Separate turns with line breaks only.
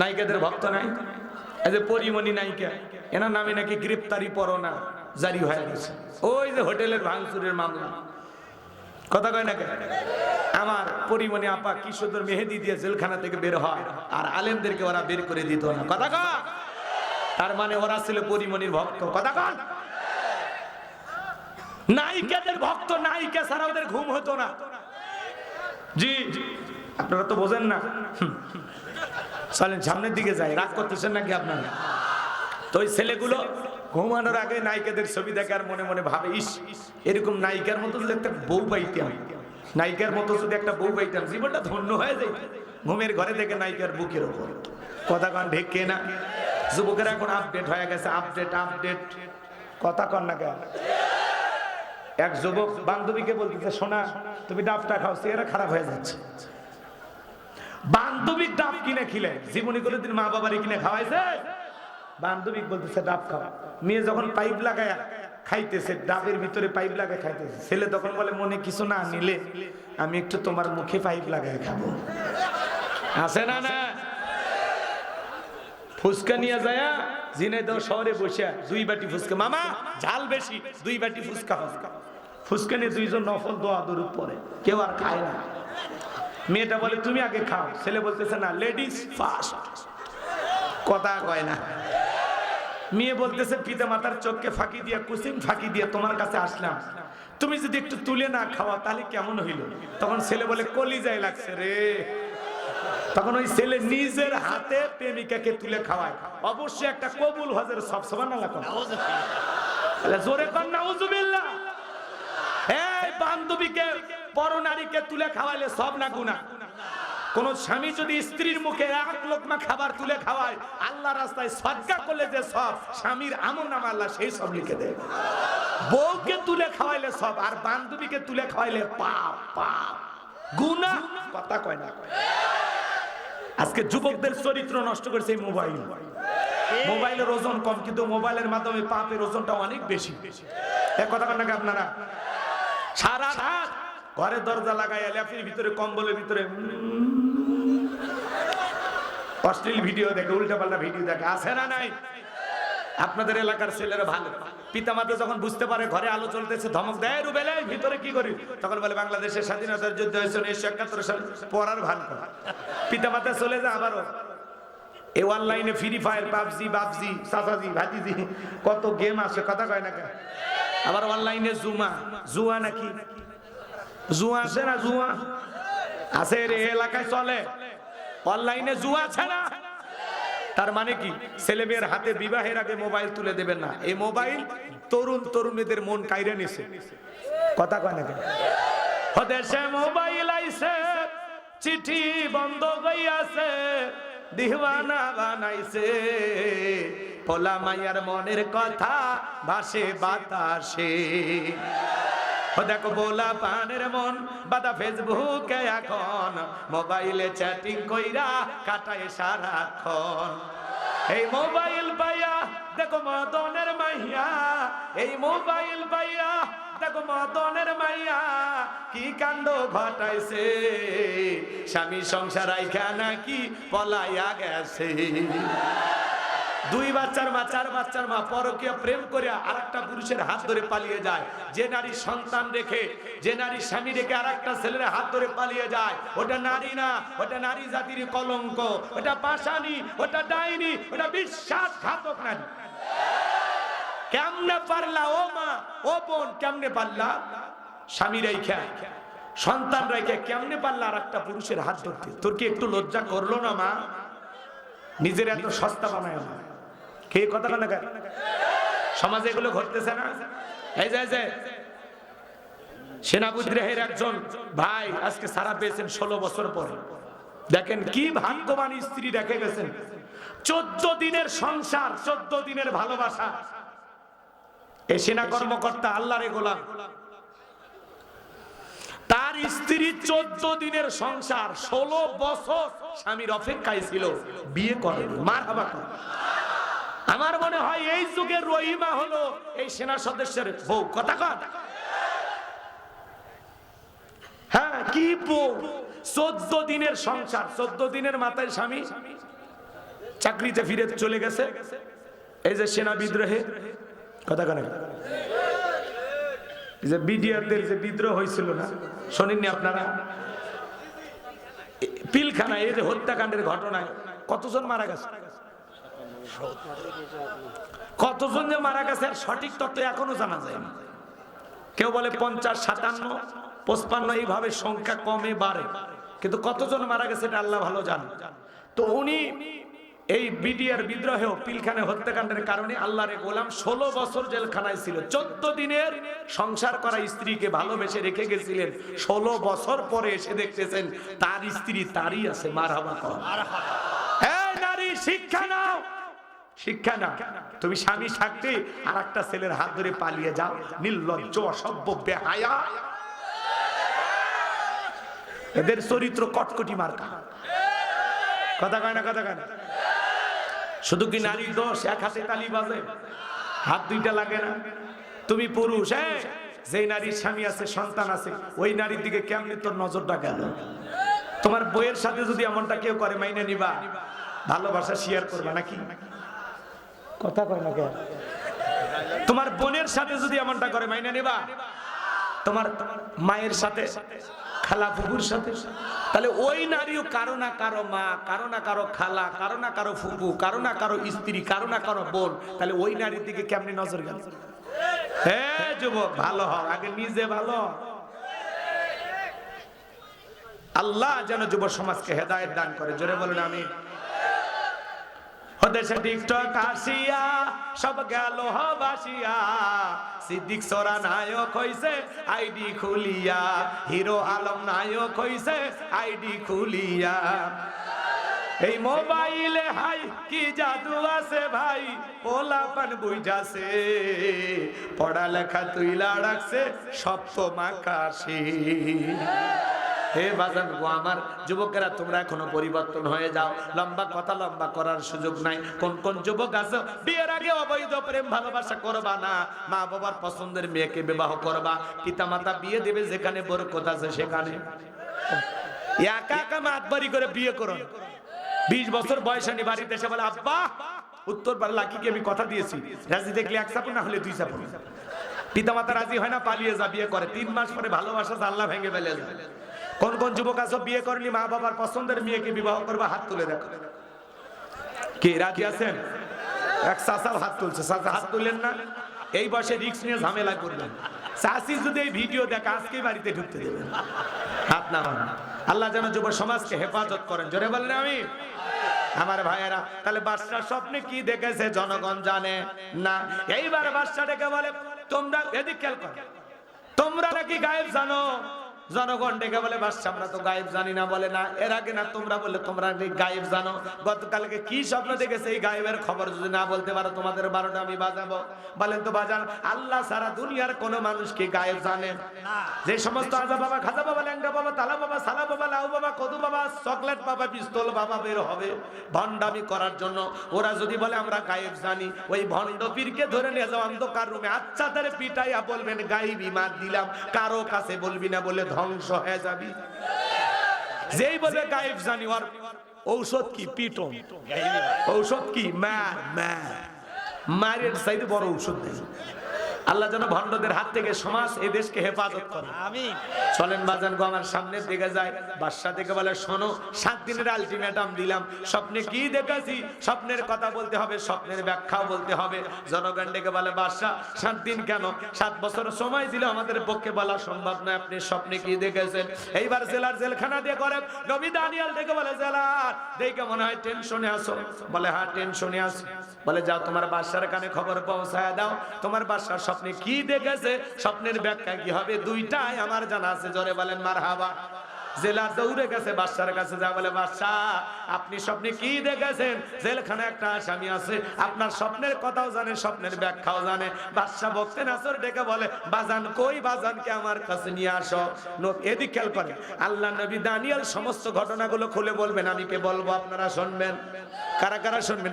নায়িকাদের ভক্ত নাই। এই যে পরিমণি নায়িকা, এনার নামে নাকি গ্রেপ্তারি পরোনা জারি হয়ে গেছে। ওই যে হোটেলের ভাঙচুরের মামলা। কথা কয় না? আমার পরিমণি আপা কি সুন্দর মেহেদি দিয়ে জেলখানা থেকে বের হয়, আর আলেমদেরকে ওরা বের করে দিত না। কথা কয়? তার মানে ওরা ছিল পরিমণির ভক্ত। কথা কয়? নায়িকাদের ভক্ত, নায়িকা ছাড়া ওদের ঘুম হতো না। জি। আপনারা তো বোঝেন না। চলেন, সামনের দিকে যাই। রাগ করতেছেন নাকি আপনারা? তো ওই ছেলেগুলো ঘুমানোর আগে নায়িকাদের ছবি দেখে আর মনে মনে ভাবে, ইস, এরকম নায়িকার মতো যদি একটা বউ পাইতাম, নায়িকার মতো যদি একটা বউ পাইতাম, জীবনটা ধন্য হয়ে যায় ঘুমের ঘরে দেখে নায়িকার বুকের ওপর কথা কন ঢেকে না যুবকেরা এখন আপডেট হয়ে গেছে আপডেট আপডেট কথা কন না কেন? এক যুবক বান্ধবীকে বলতেছে, শোনা, তুমি ডাবটা খাও, চেহারা খারাপ হয়ে যাচ্ছে। বান্ধবীর ডাব কিনে খিলে। জীবনী করে দিন মা বাবারে কিনে খাওয়াইছে? বান্ধবী বলতেছে, ডাব খাওয়া মেয়ে যখন পাইপ লাগায় খাইতেছে, ডাবের ভিতরে পাইপ লাগায় খাইতেছে। ছেলে তখন বলে, মনে কিছু না নিলে আমি একটু তোমার মুখে পাইপ লাগায় খাব। আছে না না? ফুচকা নিয়ে যায় ঝিনাইদহ শহরে বসে দুই বাটি ফুচকা, মামা, ঝাল বেশি, দুই বাটি ফুচকা ফুচকা ফুচকা নিয়ে দুইজন নফল দোয়া দরুদ পরে কেউ আর খায় না। মেয়েটা বলে, তুমি আগে খাও। ছেলে বলতেছে, না লেডিস ফার্স্ট কথা কয় না। মেয়ে বলতেছে, পিতা মাতার চোখকে ফাঁকি দিয়ে, কুসিম ফাঁকি দিয়ে তোমার কাছে আসলাম। তুমি যদি একটু তুলে না খাওয়া তাহলে কেমন হইল? তখন ছেলে বলে, কলিজায় লাগছে রে। তখন ওই ছেলে নিজের হাতে প্রেমিকাকে তুলে খাওয়ায়। অবশ্যই একটা কবুল হজের সব সমান জোরে উজুবিল্লাহ এই বান্ধবীকে পরনারীকে তুলে খাওয়াইলে সব না গুণা কোন স্বামী যদি স্ত্রীর মুখে এক লোকমা খাবার তুলে খাওয়ায়, আল্লাহ রাস্তায় সদকা করলে যে সব, স্বামীর আমল নাম আল্লাহ সেই সব লিখে দেয়। বউকে তুলে খাওয়াইলে সব, আর বান্ধবীকে তুলে খাওয়াইলে পাপ পাপ। গুণা কথা কয় না। আজকে যুবকদের চরিত্র নষ্ট করেছে এই মোবাইল। মোবাইলের ওজন কম, কিন্তু মোবাইলের মাধ্যমে পাপের ওজনটা অনেক বেশি। এক কথা নাকি আপনারা? সারা রাত ঘরে দরজা লাগাই ল্যাপের ভিতরে, কম্বলের ভিতরে। অশ্লীল ভিডিও দেখে উল্টা পাল্টা ভিডিও দেখে, আছে না নাই? আপনাদের এলাকার ছেলেরা ভালো। পিতামাতা যখন বুঝতে পারে ঘরে আলো চলতেছে ধমক দেয় রুবেলে ভিতরে কি করি? তখন বলে, বাংলাদেশের স্বাধীনতার যুদ্ধ হয়েছে উনিশশো একাত্তর সাল, পড়ার ভান করে। পিতামাতা চলে যায় আবারও। এই অনলাইনে ফ্রি ফায়ার, পাবজি, বাবজি, সাসাজি, ভাতিজি, কত গেম আছে, কথা কয় না কেন? আবার অনলাইনে জুমা, জুয়া নাকি? জুয়া আছে না জুয়া? আছে রে এলাকায় চলে। অনলাইনে জুয়া আছে না? তার মানে কি? ছেলে মেয়ের হাতে বিবাহের আগে মোবাইল তুলে দেবেন না। এই মোবাইল তরুণ তরুণীদের মন কাইরে নিছে। কথা কয় না কেন? ও দেশে মোবাইল আইছে, চিঠি বন্ধ গইয়াছে দিওয়ানা বানাইছে। পোলা মাইয়ার মনের কথা ভাসে বাতাসে। ও দেখো বোলা পানের মন, বাদা ফেসবুকে এখন। মোবাইলে চ্যাটিং কইরা কাটায় সারাক্ষণ। এই মোবাইল পাইয়া, দেখো মদনের মাইয়া। এই মোবাইল পাইয়া, দেখো মদনের মাইয়া। কি কাণ্ড ঘটাইছে? স্বামী সংসার আইখা নাকি পলাইয়া গেছে। দুই বাচ্চার মা, চার বাচ্চার মা পরকীয় প্রেম করে আরেকটা পুরুষের হাত ধরে পালিয়ে যায়। যে নারী সন্তান রেখে, যে নারী স্বামী রেখে আরেকটা ছেলের হাত ধরে পালিয়ে যায়, ওটা নারী না, ওটা নারী জাতির কলঙ্ক, ওটা পাশানি ওটা ডাইনি, ওটা বিশ্বাসঘাতক নারী। কেমনে পারলা ও মা, ও বোন, কেমনে পারলা? স্বামী রেখা, সন্তান রেখে কেমনে পারলা আর একটা পুরুষের হাত ধরতে? তোর কি একটু লজ্জা করল না মা? নিজের এত সস্তা বানায় না কে কথা কেন সমাজে এগুলো ঘটতেছে না? এই যে যে। সেনা বিদ্রোহের একজন ভাই আজকে সারা পেয়েছেন ষোলো বছর পরে। দেখেন কি ভাগ্যবান স্ত্রী রেখে গেছেন। চোদ্দ দিনের সংসার, চোদ্দ দিনের ভালোবাসা। এই সেনা কর্মকর্তা আল্লাহরে গোলাম। তার স্ত্রী চোদ্দ দিনের সংসার, ষোলো বছর স্বামীর অপেক্ষায় ছিল, বিয়ে করে মার হাবা আমার মনে হয় এই যুগের রহিমা হলো এই সেনা সদস্যের বউ, কথা কথা হ্যাঁ কি চোদ্দ দিনের সংসার, চোদ্দ দিনের মাথায় স্বামী চাকরিতে ফিরে চলে গেছে। এই যে সেনা বিদ্রোহে, কথা কেন যে যে বিদ্রোহ হয়েছিল না, শোনেননি আপনারা? পিলখানায় এই যে হত্যাকাণ্ডের ঘটনায় কতজন মারা গেছে? কতজন যে মারা গেছে আর সঠিক তত্ত্ব এখনও জানা যায় না কেউ বলে পঞ্চাশ, সাতান্ন, পঁচপান্ন, এইভাবে সংখ্যা কমে বাড়ে। কিন্তু কতজন মারা গেছে এটা আল্লাহ ভালো জান। তো উনি এই বিডিআর বিদ্রোহেও পিলখানে হত্যাকাণ্ডের কারণে আল্লাহরে গোলাম ষোলো বছর জেলখানায় ছিল। চোদ্দ দিনের সংসার করা স্ত্রীকে ভালোবেসে রেখে গেছিলেন। ষোলো বছর পরে এসে দেখতেছেন তার স্ত্রী তারই আছে নারী, শিক্ষা নাও। শিক্ষা না তুমি স্বামী থাকতে আর একটা ছেলের হাত ধরে পালিয়ে যাও। নির্লজ্জ, অসভ্য, বেহায়া। এদের চরিত্র কটকটি মার্কা। কথা কয় না, কথা কয় না? শুধু কি নারীর দোষ? এক হাতে তালি বাজে। হাত দুইটা লাগে না। তুমি পুরুষ হ্যাঁ? যে নারীর স্বামী আছে, সন্তান আছে, ওই নারীর দিকে কেমনি তোর নজরটা গেল? তোমার বইয়ের সাথে যদি এমনটা কেউ করে, মাইনে নিবা। ভালোবাসা শেয়ার করবা নাকি? কথা কয় না তোমার বোনের সাথে যদি এমনটা করে, মাইনে নিবা। তোমার মায়ের সাথে, খালা ফুকুর সাথে। তাহলে ওই নারীও কারও না কারও মা, কারও না কারও খালা, কারও না কারও ফুপু, কারও না কারও স্ত্রী, কারও না কারও বোন। তাহলে ওই নারীর দিকে কেমনি নজর গেল? হ্যাঁ যুবক, ভালো হও, আগে নিজে ভালো। আল্লাহ যেন যুব সমাজকে হেদায়েত দান করে। জোরে বলেন আমি হদেশে টিকটক আসিয়া, সব গেল হবাসিয়া। সিদ্দিক সোরা নায়ক হইছে, আইডি খুলিয়া। হিরো আলম নায়ক হইছে, আইডি খুলিয়া। এই মোবাইলে হাই, কি জাদু আছে ভাই? পোলাপান বুঝাছে পড়ালেখা তুইলা রাখছে, সপ্তম আকাশে। হে বাজান গো আমার, যুবকেরা, তোমরা এখনও পরিবর্তন হয়ে যাও। লম্বা কথা লম্বা করার সুযোগ নাই। কোন কোন যুবক আছে, বিয়ের আগে অবৈধ প্রেম ভালোবাসা করবা না। মা বাবার পছন্দের মেয়েকে বিবাহ করবা। পিতা মাতা বিয়ে দেবে যেখানে বরকত আছে সেখানে। একা একা মাতবাড়ি করে বিয়ে করো বিশ বছর বয়সানি বাড়িতে এসে বলে, আব্বা, উত্তর লাকিকে আমি কথা দিয়েছি। রাজি দেখলে এক চাপড় না হলে দুই চাপড় পিতামাতা রাজি হয় না, পালিয়ে যা, বিয়ে করে। তিন মাস পরে ভালোবাসা জানলা ভেঙে ফেলে কোন কোন যুবক আছো, বিয়ে করলি মা বাবার পছন্দের মেয়েকে বিবাহ করবে, হাত তুলে দেখো। কে, রাজি আছেন? এক চাচাও হাত তুলছে। চাচা হাত তুললেন না, এই বয়সে রিক্স নিয়ে ঝামেলা করলেন চাষি যদি এই ভিডিও দেখে, আজকেই বাড়িতে ঢুকতে দেবেন। হাত না আল্লাহ যেন যুব সমাজকে হেফাজত করেন। জোরে বলেন আমি। আমার ভাইয়েরা, তাহলে বাদশার স্বপ্নে কি দেখেছে, জনগণ জানে না। এইবার বাদশা ডেকে বলে তোমরা এদিক খেয়াল করো। তোমরা নাকি গায়েব জানো? জনগণ ডেকে বলে বাস আমরা তো গায়েব জানি না বলে না। এর আগে না তোমরা বলে তোমরা গায়েব জানো? গতকালকে কি স্বপ্ন দেখেছে এই গায়েবের খবর? যদি না বলতে পারো তোমাদের বারোটা আমি বাজাবো। বলেন তো বাজান আল্লাহ সারা দুনিয়ার কোন মানুষ কি গায়েব জানে? যে সমস্ত আজা বাবা খাজা বাবা ল্যাংটা বাবা তালা বাবা সালা বাবা লাউ বাবা কদু বাবা চকলেট বাবা পিস্তল বাবা বের হবে ভণ্ডামি করার জন্য। ওরা যদি বলে আমরা গায়েব জানি ওই ভণ্ড পীরকে ধরে নিয়ে যাও অন্ধকার রুমে। আচ্ছা তারে পিটাইয়া বলবেন গাইবি মার দিলাম কারও কাছে বলবি না বলে ধ্বংস হয়ে যাবি। যেই বলে গায়েব জানি ওর ঔষধ কি পিটন? ঔষধ কি? ম্যা ম্যা। মায়ের সাইডে বড় ঔষধ নেই। আল্লাহ যেন ভণ্ডদের হাত থেকে সমাজ এই দেশকে হেফাজত করে। চলেন বাজান গো আমার সামনের দিকে যায় বাদশা থেকে বলে শোনো সাত দিনের আলটিমেটাম দিলাম। স্বপ্নে কি দেখেছি? স্বপ্নের কথা বলতে হবে স্বপ্নের ব্যাখ্যাও বলতে হবে। জনগণ ডেকে বলে বাদশা সাত দিন কেন? সাত বছর সময় দিলে আমাদের পক্ষে বলা সম্ভব নয়। আপনি স্বপ্নে কি দেখেছেন? এইবার জেলার জেলখানা দিয়ে করে নবী দানিয়াল ডেকে বলে জেলার দেখে মনে হয় টেনশনে আসো বলে হ্যাঁ টেনশনে আসো বলে যাও তোমার বাদশার কানে খবর পৌঁছায় দাও। তোমার বাদশার স্বপ্নে কি দেখেছে? স্বপ্নের ব্যাখ্যা কি হবে? দুইটাই আমার জানা আছে, জোরে বলেন মার হাবা জেলা দৌড়ে গেছে, বাদশার কাছে যা বলে, বাদশা, আপনি স্বপ্নে কি দেখেছেন? জেলখানে একটা আসামি আছে, আপনার স্বপ্নের কথাও জানে, স্বপ্নের ব্যাখ্যাও জানে। বাদশা বকতে নাসর ডেকে বলে, বাজান কই, বাজানকে আমার কাছে নিয়ে আসো। এদিক খেয়াল করে আল্লাহ নবী দানিয়াল, সমস্ত ঘটনাগুলো খুলে বলবেন, আমি কে বলব, আপনারা শুনবেন। কারা কারা শুনবেন?